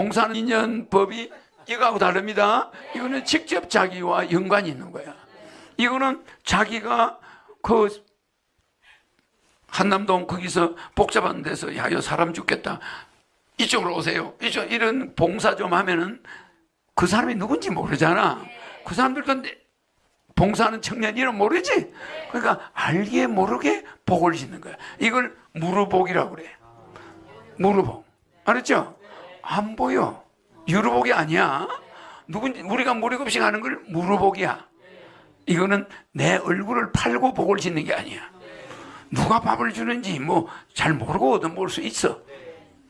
봉사는 인연법이 이거하고 다릅니다. 이거는 직접 자기와 연관이 있는 거야. 이거는 자기가 그 한남동 거기서 복잡한 데서 야, 여 사람 죽겠다. 이쪽으로 오세요. 이쪽 이런 봉사 좀 하면은 그 사람이 누군지 모르잖아. 그 사람들도 내- 봉사하는 청년 이름 모르지. 그러니까 알게 모르게 복을 짓는 거야. 이걸 무르복이라고 그래. 무르복. 알았죠? 안 보여. 유르복이 아니야. 누군지 우리가 머리급식 하는 걸 무르복이야. 이거는 내 얼굴을 팔고 복을 짓는 게 아니야. 누가 밥을 주는지 뭐 잘 모르고 얻어먹을 수 있어.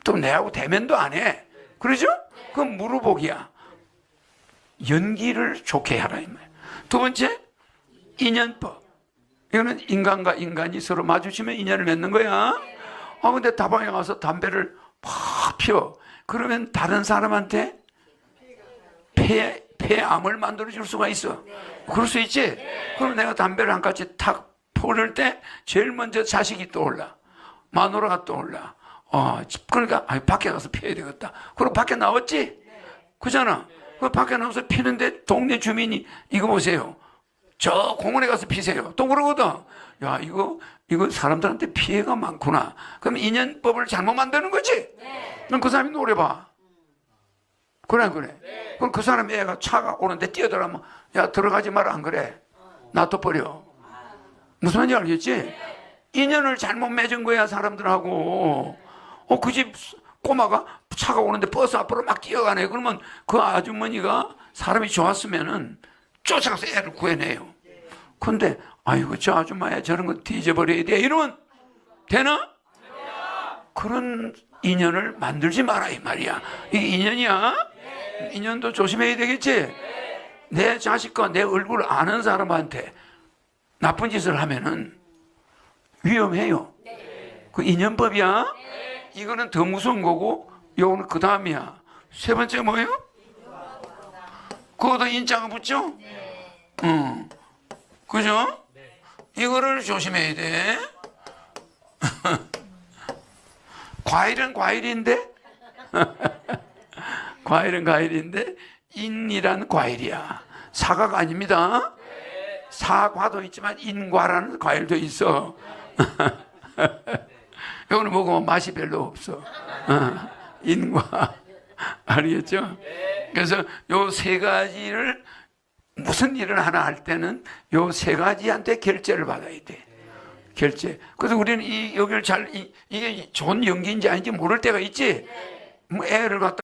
또 내하고 대면도 안 해. 그러죠? 그건 무르복이야. 연기를 좋게 하라. 두 번째 인연법. 이거는 인간과 인간이 서로 마주치면 인연을 맺는 거야. 아 근데 다방에 가서 담배를 팍 피워. 그러면 다른 사람한테 폐 폐암을 만들어 줄 수가 있어. 그럴 수 있지. 그럼 내가 담배를 한 가지 탁 포를 때 제일 먼저 자식이 떠올라. 마누라가 떠올라. 어, 그러니까 아, 밖에 가서 피워야 되겠다. 그리고 밖에 나왔지. 그잖아. 그 밖에 나와서 피는데 동네 주민이 이거 보세요. 저 공원에 가서 피세요. 또 그러거든. 야, 이거, 이거 사람들한테 피해가 많구나. 그럼 인연법을 잘못 만드는 거지? 그럼 그 사람이 노래 봐. 그래, 안 그래. 그럼 그 사람 애가 차가 오는데 뛰어들어가면, 야, 들어가지 마라, 안 그래. 놔둬버려. 무슨 말인지 알겠지? 인연을 잘못 맺은 거야, 사람들하고. 어, 그 집 꼬마가 차가 오는데 버스 앞으로 막 뛰어가네. 그러면 그 아주머니가 사람이 좋았으면은 쫓아가서 애를 구해내요. 근데, 아이고, 저 아줌마야 저런 거 뒤져버려야 돼. 이러면 되나? 그런 인연을 만들지 마라, 이 말이야. 이게 인연이야? 인연도 조심해야 되겠지? 내 자식과 내 얼굴을 아는 사람한테 나쁜 짓을 하면은 위험해요. 그 인연법이야? 이거는 더 무서운 거고, 요거는 그 다음이야. 세 번째 뭐예요? 그거도 인자가 붙죠? 응. 그죠? 이거를 조심해야 돼. 과일은 과일인데, 과일은 과일인데, 인이란 과일이야. 사과가 아닙니다. 사과도 있지만 인과라는 과일도 있어. 이거는 먹으면 맛이 별로 없어. 어, 인과. 알겠죠? 그래서 요 세 가지를 무슨 일을 하나 할 때는 요 세 가지한테 결제를 받아야 돼. 결제. 그래서 우리는 이 여기를 잘 이, 이게 좋은 연기인지 아닌지 모를 때가 있지. 뭐 애를 갖다